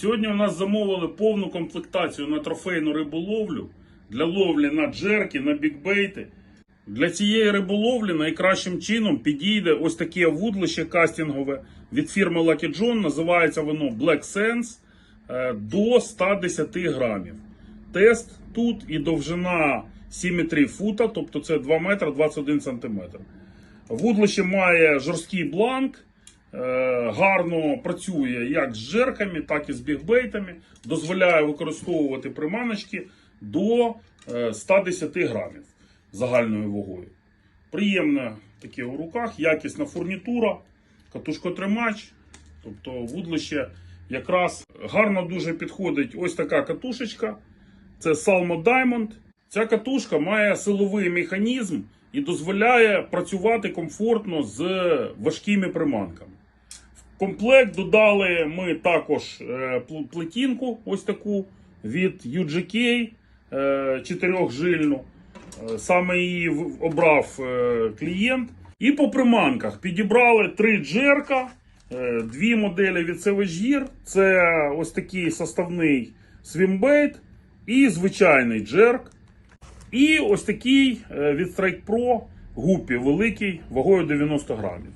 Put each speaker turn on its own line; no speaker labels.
Сьогодні у нас замовили повну комплектацію на трофейну риболовлю для ловлі на джерки, на бікбейти. Для цієї риболовлі найкращим чином підійде ось таке вудлище кастингове від фірми Lucky John. Називається воно Black Sense е, до 110 грамів. Тест тут і довжина 7,3 фута, тобто це 2 метри 21 сантиметр. Вудлище має жорсткий бланк, гарно працює як з джерками, так і з бігбейтами. Дозволяє використовувати приманочки до е, 110 грамів загальною вагою. Приємне таке у руках, якісна фурнітура, катушкотримач, тобто вудлище якраз гарно дуже підходить ось така катушечка. Це Salmo Diamond. Ця катушка має силовий механізм і дозволяє працювати комфортно з важкими приманками. Комплект додали ми також е, плетінку, ось таку від UGK е, чотирьохжильну. Е, Саме її обрав е, клієнт. І по приманках підібрали три джерка, е, дві моделі від Savage Gear. Це ось такий составний свімбейт і звичайний джерк. І ось такий е, від Strike Pro гупі великий вагою 90 грамів.